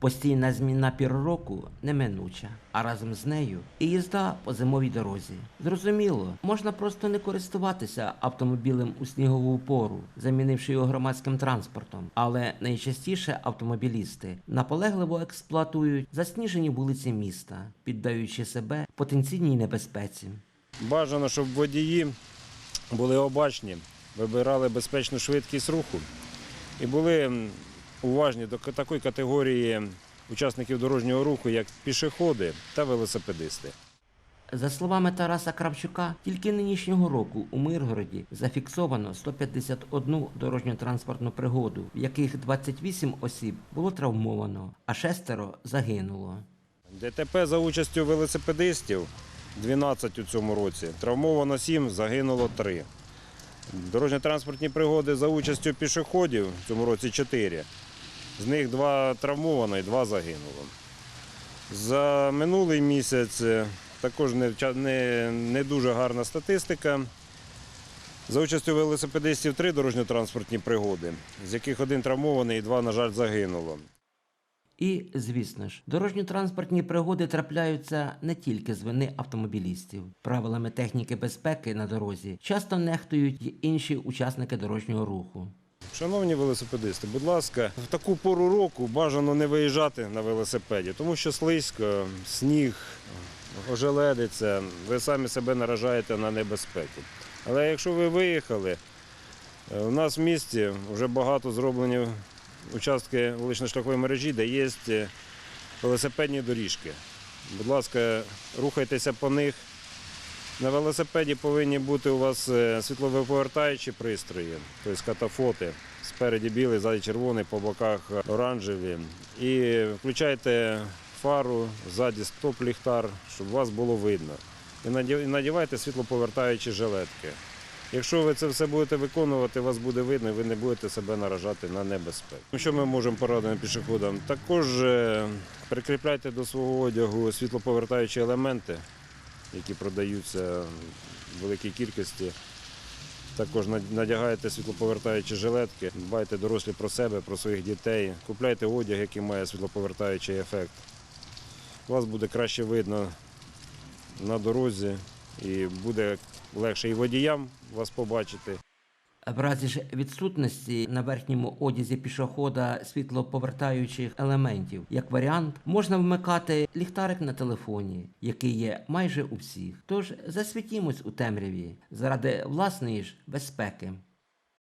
Постійна зміна пір року неминуча, а разом з нею і їзда по зимовій дорозі. Зрозуміло, можна просто не користуватися автомобілем у снігову пору, замінивши його громадським транспортом. Але найчастіше автомобілісти наполегливо експлуатують засніжені вулиці міста, піддаючи себе потенційній небезпеці. Бажано, щоб водії були обачні, вибирали безпечну швидкість руху і були уважні до такої категорії учасників дорожнього руху, як пішоходи та велосипедисти. За словами Тараса Кравчука, тільки нинішнього року у Миргороді зафіксовано 151 дорожньо-транспортну пригоду, в яких 28 осіб було травмовано, а шестеро загинуло. ДТП за участю велосипедистів 12 у цьому році, травмовано 7, загинуло 3. Дорожньо-транспортні пригоди за участю пішоходів в цьому році 4. З них 2 травмовано і 2 загинуло. За минулий місяць е, також не, не, не дуже гарна статистика. За участю велосипедистів 3 дорожньо-транспортні пригоди, з яких один травмований і 2, на жаль, загинуло. І, звісно ж, дорожньо-транспортні пригоди трапляються не тільки з вини автомобілістів. Правилами техніки безпеки на дорозі часто нехтують інші учасники дорожнього руху. Шановні велосипедисти, будь ласка, в таку пору року бажано не виїжджати на велосипеді, тому що слизько, сніг, ожеледиться, ви самі себе наражаєте на небезпеку. Але якщо ви виїхали, е, у нас в місті вже багато зроблені участки вулично-шляхової мережі, де є е, велосипедні доріжки. Будь ласка, рухайтеся по них. На велосипеді повинні бути у вас е, світловиповертаючі пристрої, тобто катафоти. Спереді білий, ззаді червоний, по боках оранжеві. І включайте фару, ззаді стоп-ліхтар, щоб вас було видно. І надівайте світлоповертаючі жилетки. Якщо ви це все будете виконувати, вас буде видно, і ви не будете себе наражати на небезпеку. Ну, Що ми можемо порадити пішоходам? Також е, прикріпляйте до свого одягу світлоповертаючі елементи які продаються в великій кількості. Також надягайте світлоповертаючі жилетки, дбайте дорослі про себе, про своїх дітей, купляйте одяг, який має світлоповертаючий ефект. Вас буде краще видно на дорозі і буде легше і водіям вас побачити. В разі ж відсутності на верхньому одязі пішохода світлоповертаючих елементів, як варіант, можна вмикати ліхтарик на телефоні, який є майже у всіх. Тож засвітімось у темряві заради власної ж безпеки.